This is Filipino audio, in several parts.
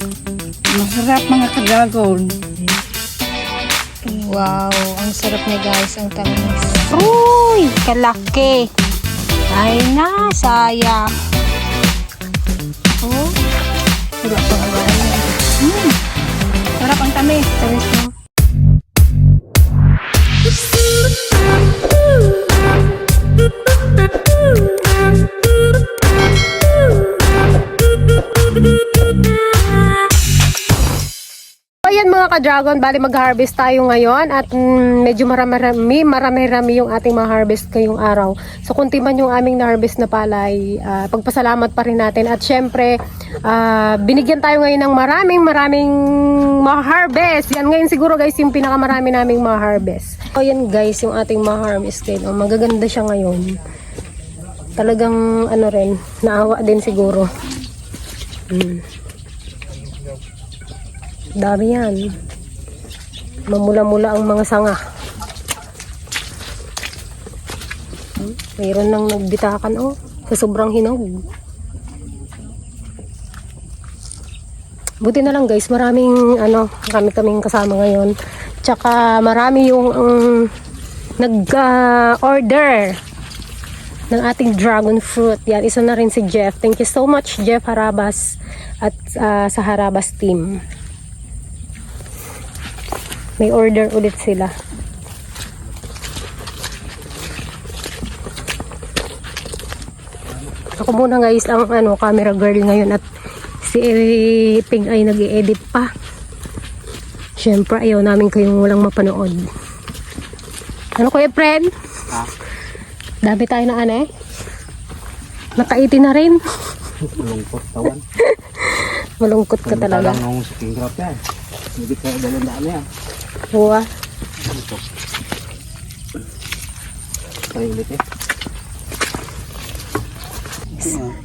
Masarap mga ka-dragon. Wow, ang sarap niya guys, ang tamis. Uy, kalaki. Ay na, sayang. Oh, wala pa nga Mm. Sarap ang tamis. Tamis mo. Ka-dragon, bali mag-harvest tayo ngayon at mm, medyo marami-rami, marami-rami yung ating ma-harvest ngayong araw. So kunti man yung aming na-harvest na palay, ah, pagpasalamat pa rin natin. At syempre, ah, binigyan tayo ngayon ng maraming maraming ma-harvest. Yan ngayon siguro guys yung pinakamarami naming ma-harvest. So yan guys yung ating ma-harvest ngayon. Oh, magaganda siya ngayon. Talagang ano rin, naawa din siguro. Hmm. Dami yan. Mamula-mula ang mga sanga. Mayroon nang nagbitakan oh. Sa sobrang hinog. Buti na lang guys, maraming ano, marami kaming kasama ngayon. Tsaka marami yung um, nag-order ng ating dragon fruit. Yan, isa na rin si Jeff. Thank you so much Jeff Harabas at ah, sa Harabas team. May order ulit sila. Ako muna guys ang ano, camera girl ngayon at si Ping ay nag edit pa. Siyempre ayaw namin kayong walang mapanood. Ano kuya friend? Dami tayo na ano eh. Nakaiti na rin. Lungkot tawan. Malungkot ka talaga. Lang sa king crop yan. Hindi ka dalawang daan yan. Huwa. Ito. Tayo ulit eh.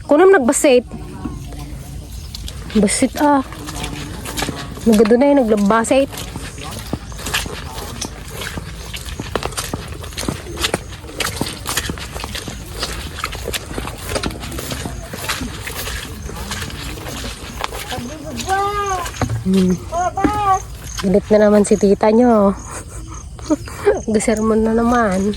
Kunam nagbasit. Basit ah. Nagado na yung naglabasit. Hmm. Galit na naman si tita nyo. Gasermon na naman.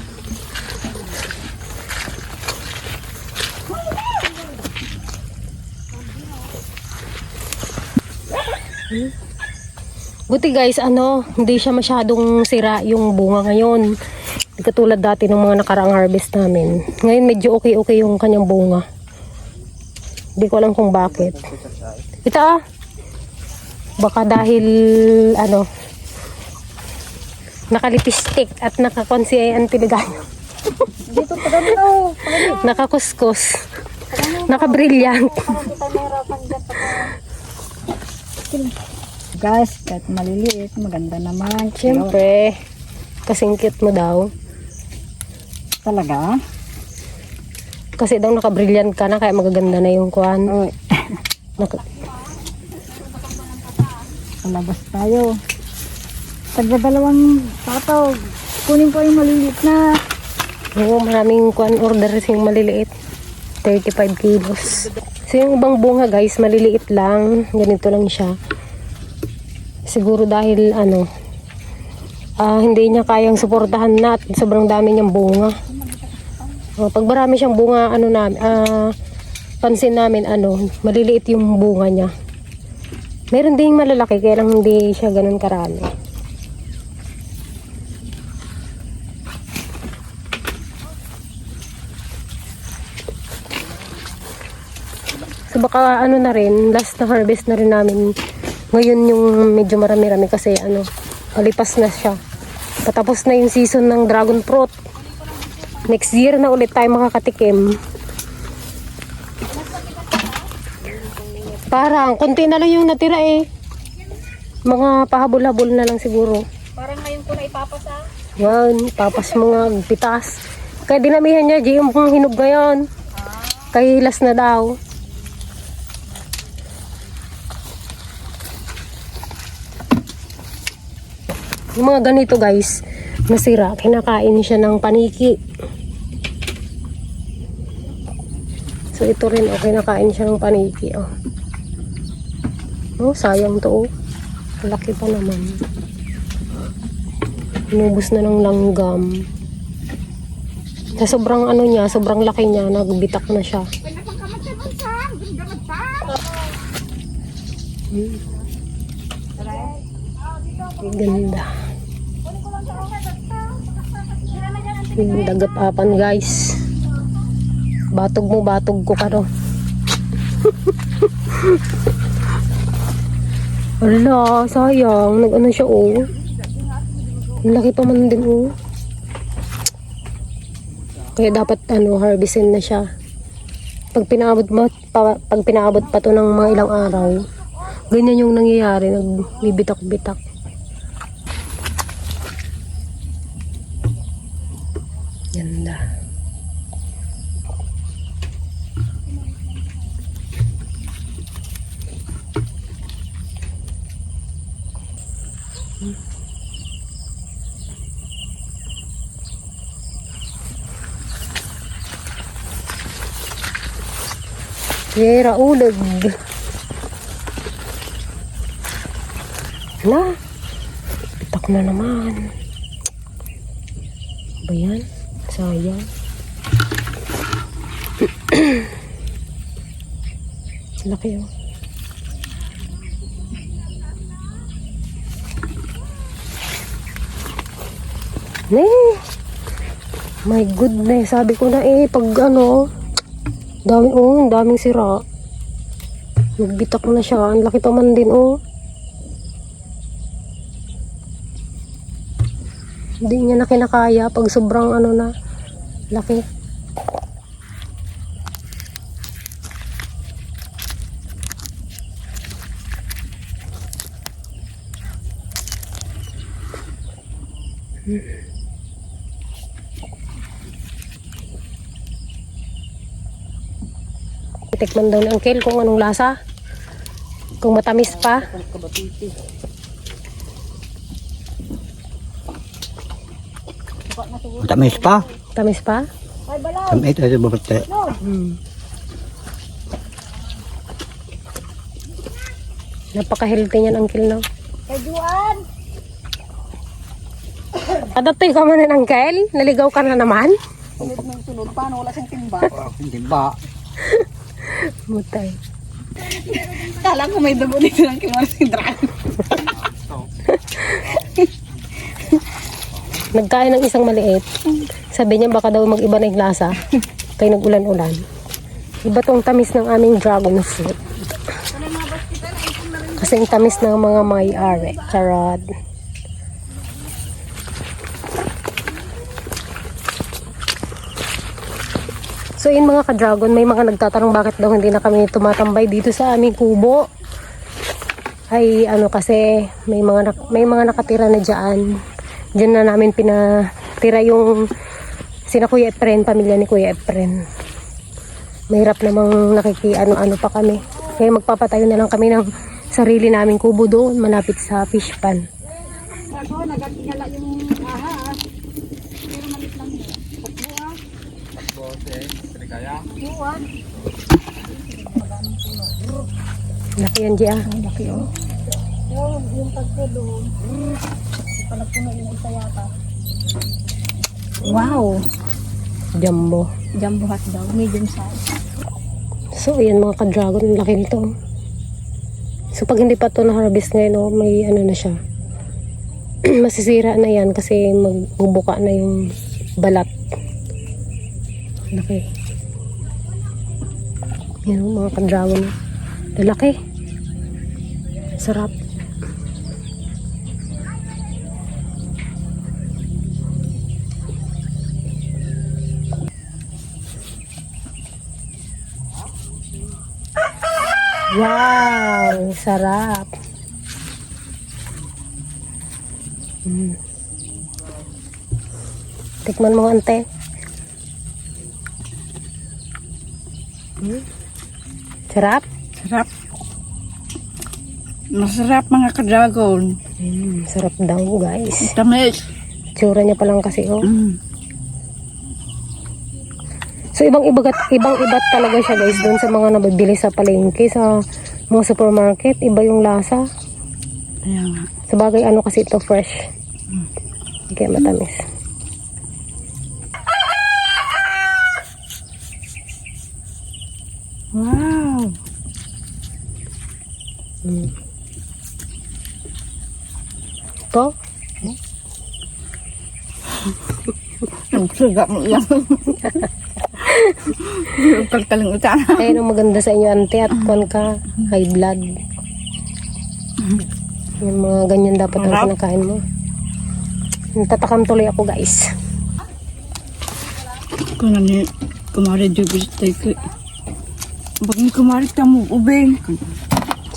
Buti guys, ano, hindi siya masyadong sira yung bunga ngayon. Katulad dati ng mga nakaraang harvest namin. Ngayon medyo okay-okay yung kanyang bunga. Hindi ko alam kung bakit. Ito ah. Baka dahil, ano, nakalipistik at nakakonsi ay antiligaya. Dito pa ganito. Nakakuskus. Nakabrilliant. Guys, kahit maliliit, maganda naman. Siyempre, kasing cute mo daw. Talaga? Kasi daw nakabrilliant ka na kaya magaganda na yung kuan. Uy, Naka, palabas tayo. Tagda dalawang tataw. Kunin ko yung maliliit na. Oo, maraming kuan order yung maliliit. 35 kilos. So yung ibang bunga guys, maliliit lang. Ganito lang siya. Siguro dahil ano, ah, hindi niya kayang suportahan na sobrang dami niyang bunga. Oh, pag marami siyang bunga, ano namin, ah, pansin namin, ano, maliliit yung bunga niya. Meron ding malalaki, kaya lang hindi siya ganun karami. So baka ano na rin, last na harvest na rin namin. Ngayon yung medyo marami-rami kasi ano, kalipas na siya. Patapos na yung season ng dragon fruit. Next year na ulit tayo makakatikim. Parang, konti na lang yung natira eh. Mga pahabol-habol na lang siguro. Parang ngayon ko na ipapasa. Yan, papas mga pitas. Kaya dinamihan niya, G, yung hinog ngayon. Kahilas na daw. Yung mga ganito guys, nasira, kinakain siya ng paniki. So ito rin, oh, kinakain siya ng paniki. Oh. Oh, sayang to. Oh. Laki pa naman. Inubos na ng langgam. Sa sobrang ano niya, sobrang laki niya, nagbitak na siya. Hmm. Ganda. Yung dagat-apan guys. Batog mo, batog ko ka no. Wala, sayang. Nag-ano siya, oh. Ang laki pa man din, oh. Kaya dapat, ano, harvestin na siya. Pag pinaabot mo, pa, pag pinaabot pa to ng mga ilang araw, ganyan yung nangyayari. Nagbibitak-bitak. Ganda. Yera ulag. Hala. Pitak na naman. Ba yan? Sayang. Laki oh. Nee. My goodness, sabi ko na eh, pag ano, dami oh, daming sira. Nagbitak na siya, ang laki pa man din oh. Hindi niya na kinakaya pag sobrang ano na, laki. Tikman daw ni Uncle kung anong lasa. Kung matamis pa. Tamis pa. Tamis pa? Tamis ito ito babate. Hmm. Napaka-healthy niyan, Uncle, no? Kajuan! Adaptoy ka man, Uncle? Naligaw ka na naman? Sunod ng sunod. Paano? Wala siyang timba. Hindi ba? Mutay. Kala ko may dabo dito ng kinuha si Dragon. Nagkain ng isang maliit. Sabi niya baka daw mag-iba na yung lasa. Kaya nag-ulan-ulan. Iba tong tamis ng aming dragon fruit. Kasi yung tamis ng mga may-ari. Charot. So yun mga ka-dragon, may mga nagtatanong bakit daw hindi na kami tumatambay dito sa aming kubo. Ay ano kasi may mga may mga nakatira na diyan. Diyan na namin pinatira yung sina Kuya Efren, pamilya ni Kuya Efren. Mahirap namang nakiki ano-ano pa kami. Kaya magpapatayo na lang kami ng sarili naming kubo doon malapit sa fish pan. Ako, nagatingala yung aha. Pero malit lang yun. Takbo ah. Buwan. Laki yan, Gia. Laki oh. Yung, yung doon. Palagpuno yung isa yata. Wow! Jumbo. Jumbo hot daw. Medium size. So, ayan mga ka-dragon, ang laki nito. So, pag hindi pa to na-harvest ngayon, oh, may ano na siya. Masisira na yan kasi magbubuka na yung balat. Laki. Yan oh, mga ka-dragon. Lalaki. Sarap. Wow! Sarap. Mm. Tikman mo, ante. Mm. Sarap? Sarap. Masarap mga ka-dragon. Mm, sarap daw, guys. Tamis. Tsura niya pa lang kasi, oh. Mm. So ibang ibagat ibang ibat talaga siya guys doon sa mga nabibili sa palengke sa Mga supermarket, iba yung lasa. Kaya nga. Sa bagay, ano kasi ito, fresh. Kaya matamis. Wow! Mm. Ito, Ang suga mo lang. Yung pagkalimutan. ayun ang maganda sa inyo, ante, at kwan ka, high blood. Yung mga ganyan dapat ang kinakain mo. Natatakam tuloy ako, guys. Kung nani, kumari jubis tayo ko. Ni kumari ka mo, ubeng.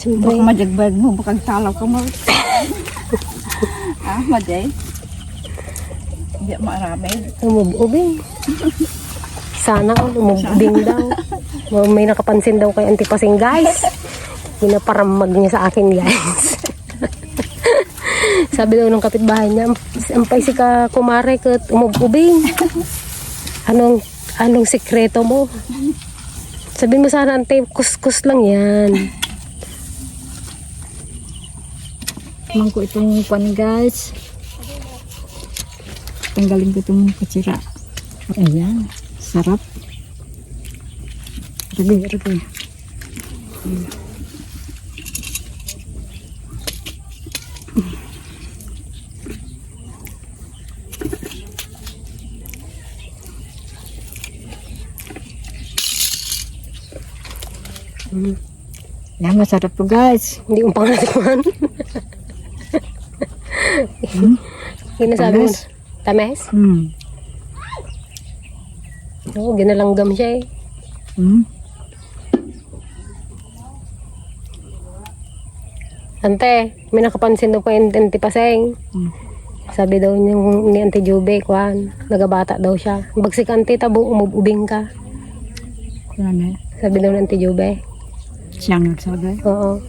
Siyempre, Baka majagbag mo, baka talaw ka mo. ah, maday. Hindi marami. umububing. Sana all umubing daw. May nakapansin daw kay Auntie Pasing, guys. Pinaparamag niya sa akin, guys. Sabi daw ng kapitbahay niya, ampay si ka kumare ka umubing. Anong, anong sikreto mo? Sabi mo sana, ante, kuskus lang yan. Tumang ko itong pan guys. Tanggalin ko itong katsira. Ayan. Sarap. Ragi, ragi. Yan, masarap to guys. Hindi kong pangatikman. Yun sabi mo. Tamis. Tames? Hmm. Oo, ginalanggam siya eh. Hmm. Ante, may nakapansin daw ko yung Auntie Paseng. Hmm. Sabi daw niya ni Auntie Jube, kwan, nagabata daw siya. Bagsik Auntie, tabo, umubing ka. Ano? Sabi daw ni Auntie Jube. Siyang nagsabi. Oo,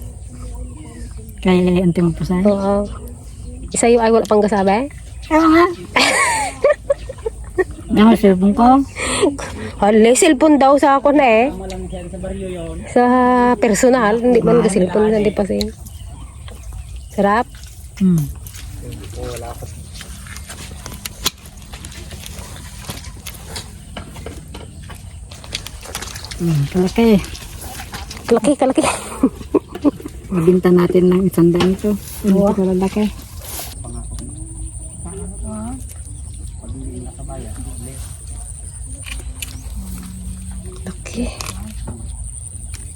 Kaya timang pasay. oo. Isa yung ay wala pang kasabi? Kaya nga. Ang silbong ko. Hala, cellphone daw sa ako na eh. Sa personal, hindi man ka cellphone na Auntie Paseng. Sarap. Hmm. Hmm, kalaki. Kalaki, kalaki. Mabinta natin ng isang daan ito. Ano Oo. ito lalaki?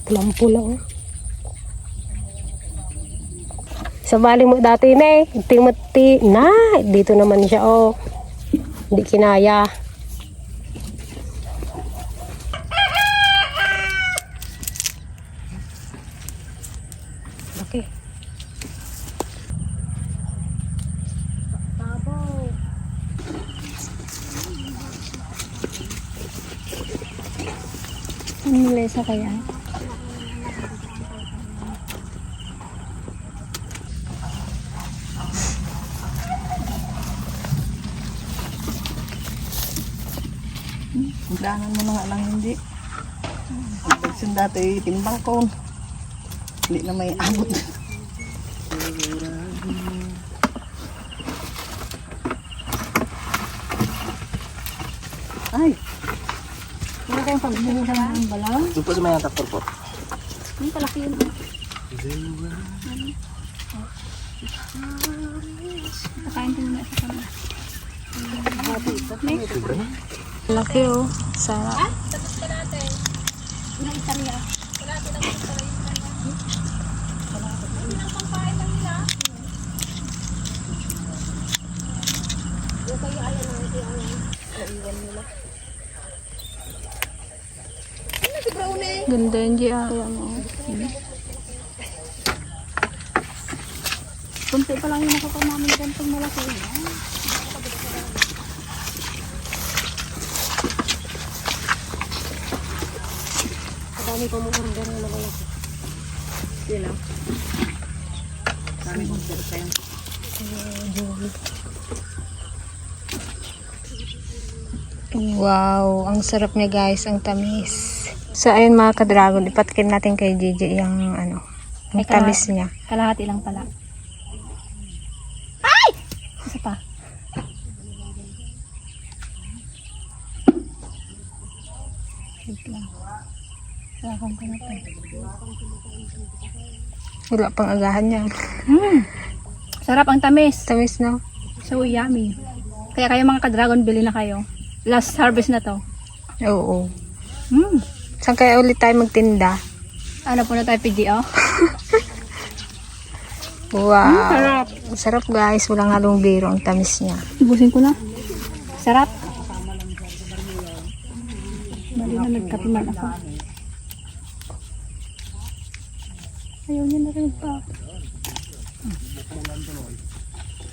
Lampo lang. oh. Sa bali mo dati na eh. Timothy. Na, dito naman siya oh. Hindi kinaya. Laki. Ang lesa kaya? Danan mo na nga lang hindi. Pagsin dati timbang ko. Hindi na may abot. Ay, Wala kayong pagbili sa mga balaw? Doon po sa may traktor po. Ang kalaki yun. Pakain ko muna sa kanya. Laki oh. Sarap. Ganda yung GR mo. Kunti pa lang yung nakukuha namin ganitong malaki. Dami pa mo order na naman ako. Wow, ang sarap niya guys, ang tamis. So ayun mga ka-dragon, ipatkin natin kay Gigi yung ano, Ang tamis niya. Kalahati lang pala. Ay! Isa pa. Wait lang. Sarapang ko na to. Wala pang agahan niya. Hmm. Sarap ang tamis. Tamis no? So yummy. Kaya kayo mga ka-dragon, bili na kayo. Last harvest na to. Oo. Hmm. Saan kaya ulit tayo magtinda? Ano po na tayo, PGO? Wow. Sarap. Sarap guys. Walang halong biro. Ang tamis niya. Ibusin ko na. Sarap. Mali na nagkape man ako. Rin pa.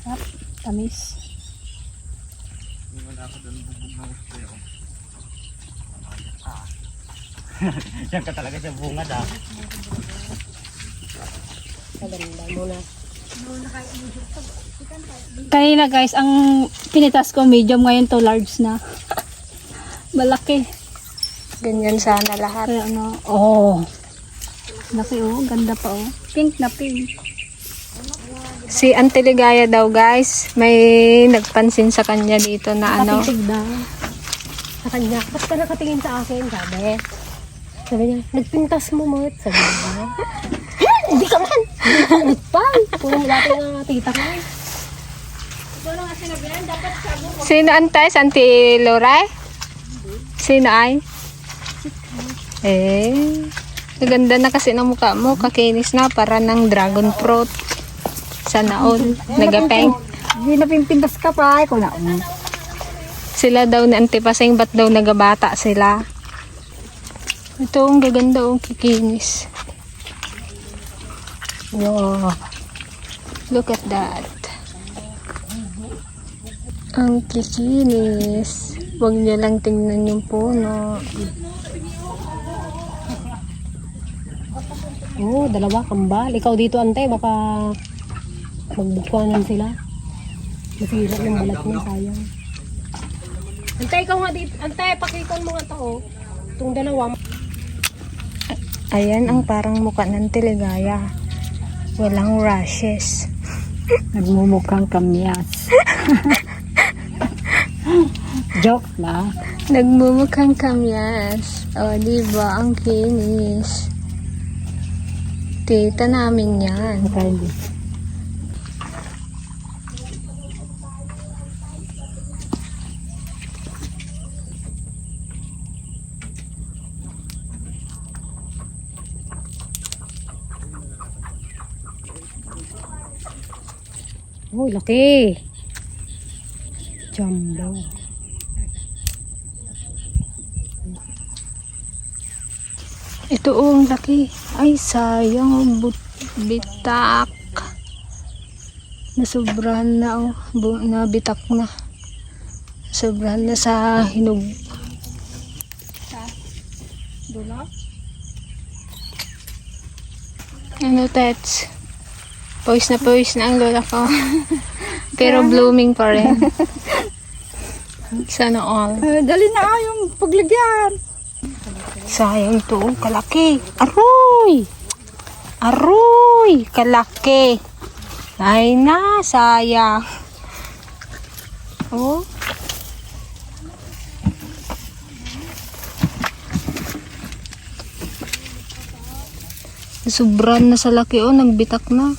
Sarap. Tamis. Diyan ka talaga sa bunga da. Kanina guys, ang pinitas ko medium ngayon to large na. Malaki. Ganyan sana lahat. Kaya ano, oh. Laki oh, ganda pa oh. Pink na pink. Si Auntie Ligaya daw guys, may nagpansin sa kanya dito na ano. Kapitig daw. Sa kanya, ba't ka nakatingin sa akin? Sabi. Sabi niya, nagpintas mo mo. Sabi niya. Hindi ka man. Nagpan. Puro mo dati nga tita ko. Sino antay? Si Auntie Loray? Sino ay? Eh, maganda na kasi ng mukha mo. Kakinis na para ng dragon fruit. Sana all. Nagapeng. Hindi na pimpintas ka pa. Ikaw na. Sila daw na antipasing, ba't daw nagabata sila? Ito, ang gaganda, ang kikinis. Wow. Look at that. Ang kikinis. Huwag niyo lang tingnan yung puno. Oo, dalawa kambal. Ikaw dito, ante, baka magbukwanan sila. Masira yung balat mo, sayang. Ante, ikaw nga dito. Ante, pakikon mo nga to, oh. Itong dalawa. Ayan ang parang mukha ng tiligaya. Walang rashes. Nagmumukhang kamyas. Joke na. Nagmumukhang kamyas. O, diba? Ang kinis. Tita namin yan. Pwede. Oh, laki. Jumbo. Ito oh, ang laki. Ay, sayang. but- bitak. Nasobrahan na oh. Bu- nabitak na. Sobrahan na sa hinog. Ano, Tets? Pawis na pawis na ang lola ko. Pero blooming pa rin. Sana all. Eh, dali na yung paglagyan. Sayang to, oh, kalaki. Aroy! Aroy! Kalaki. Ay na, sayang. Oh. Sobran na sa laki oh, nagbitak na.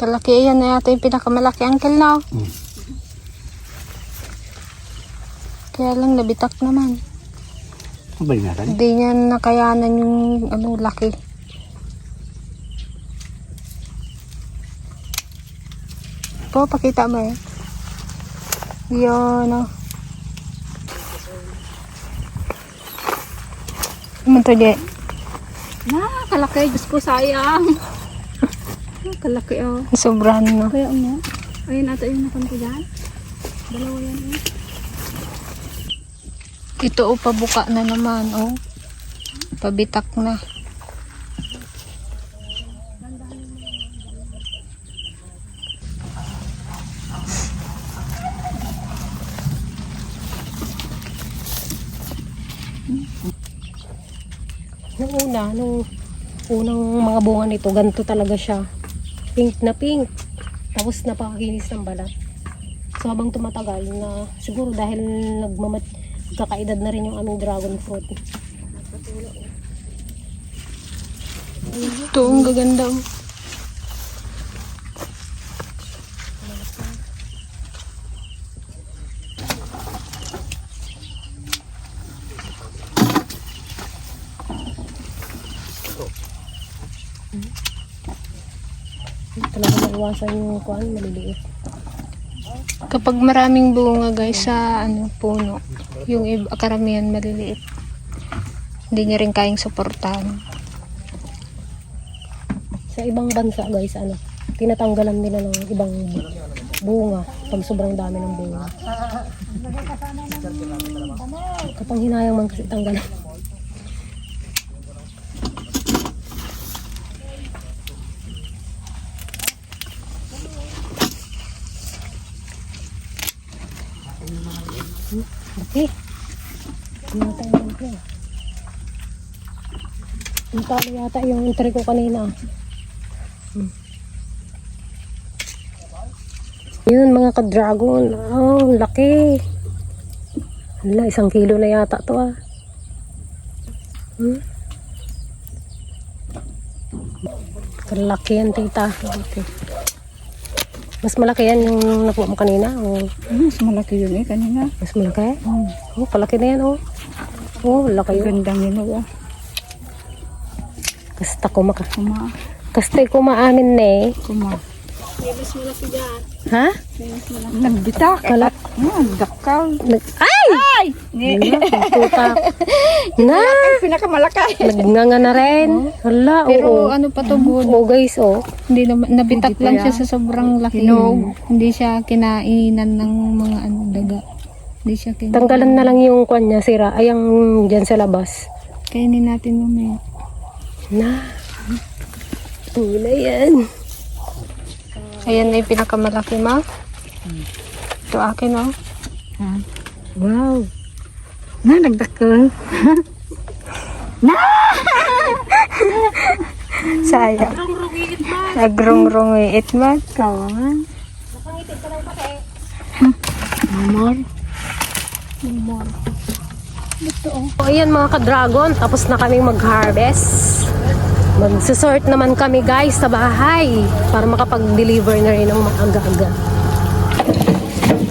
Kalaki yan na yata yung pinakamalaki uncle na. Hmm. Kaya lang nabitak naman. Ang bali natin. Hindi niya nakayanan yung ano laki. Po, pakita mo eh. Yun oh. Ano to, Je? Na, kalaki. Diyos ko, sayang. Oh, kalaki oh. Sobrahan mo. Kaya ano? Ayun ata yung nakanto dyan. Dalawa yan eh. Ito oh, pabuka na naman oh. Pabitak na. Nung una, nung unang mga bunga nito, ganito talaga siya. Pink na pink. Tapos napakakinis ng balat. So habang tumatagal na siguro dahil nagmamat kakaedad na rin yung aming dragon fruit. Ito, ang gaganda. oh. Talaga maiwasan yung kuan, maliliit. Kapag maraming bunga guys sa ano puno, yung iba, karamihan maliliit. Hindi niya rin kayang suportahan. Sa ibang bansa guys, ano, tinatanggalan nila ng ibang bunga pag sobrang dami ng bunga. Kapag hinayang man kasi tanggalan. Okay. Ano tayo dito? Yung talo yata yung entry ko kanina. Hmm. Yun mga ka-dragon. Oh, laki. Hala, isang kilo na yata to ah. Hmm? Kalaki yan tita. Okay. Mas malaki yan yung nakuha mo kanina. Oh, Mas malaki yun eh kanina. mas malaki. Oh, palaki na yan oh. Oh, laki yun. Gandang ginawa. Kasta ko maka. Kuma. Kasta ko maamin na eh. Kuma. Ha? Nagbitak. Kalak. Ah, dakal. Nag Ay! Ay! Tuta. na! Pinakamalaki. Nagnganga na rin. Hala, Pero oo. ano pa to bud? Oo guys, oh. Hindi naman nabitak lang siya sa sobrang laki. Hinog. Hindi siya kinainan ng mga ano daga. Hindi siya kinain. Tanggalan na lang yung kwan niya, sira. Ay, ang dyan sa labas. Kainin natin mamaya. Na. Hula yan. Ayan na yung pinakamalaki ma. Ito akin oh. Wow. Na, nagdakal. Sayang. Nagrungrungiit man. Kawan. So, ayan mga ka-dragon, tapos na kaming mag-harvest. Magsisort naman kami guys sa bahay para makapag-deliver na rin ng maaga-aga.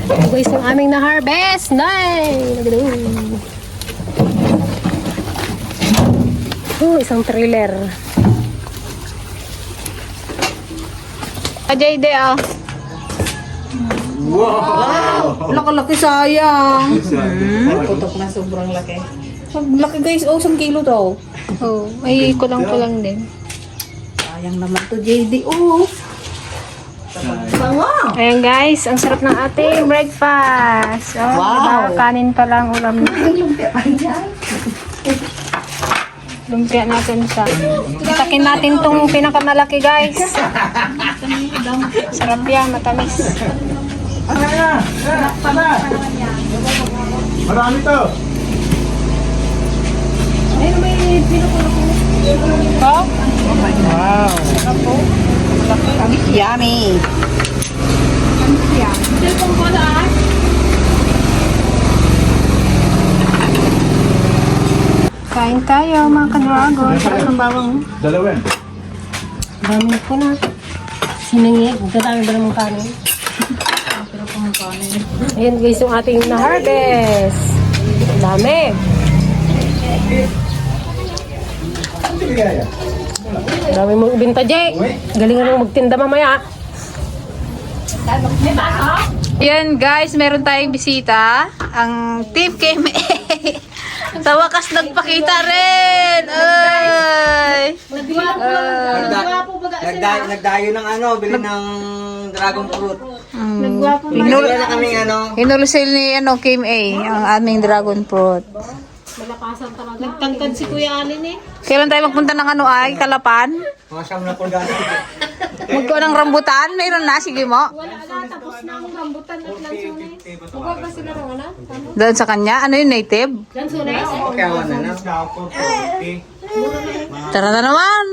Ito guys yung aming na-harvest. Nay! Oh, isang trailer. Ajay de ah. Laki-laki sayang. Putok na sobrang laki. Ang laki guys, oh, 1 kilo daw. Oh, ay kulang-kulang din. Sayang naman to JD, oh. Bango! Ayan guys, ang sarap ng ating breakfast. Oh, Wow. diba? Kanin pa lang ulam na. Lumpia natin siya. Takin natin tong pinakamalaki guys. Sarap yan, matamis. Marami to. Yummy! Kain tayo mga ka-dragon. Sarap ng bawang. Dalawa yan. Dami ko na. Sinangi. Dadami ba naman kanin? Ayan guys yung ating na-harvest. Ang Dami. Ang Dami mong ibinta, Jay. Galingan mo magtinda mamaya. Yan guys, meron tayong bisita. Ang Team KMA. Sa wakas nagpakita rin. Ay. Nagdayo, nagdayo ng ano, bili ng dragon fruit. Mm. Nagwapo na kami ano. Hinulsil ni ano Kim A, ang aming dragon fruit. Malakasan talaga. Nagtangkad si Kuya Alin eh. Kailan tayo magpunta ng ano ay Kalapan? Mga siyam na pulga. Magkuha ng rambutan? Mayroon na, sige mo. Wala na, tapos na ang rambutan at lansunay. Bukod ba sila rin ano? wala? Doon sa kanya? Ano yung native? Lansunay? Okay, wala na. Ano? Tara na naman!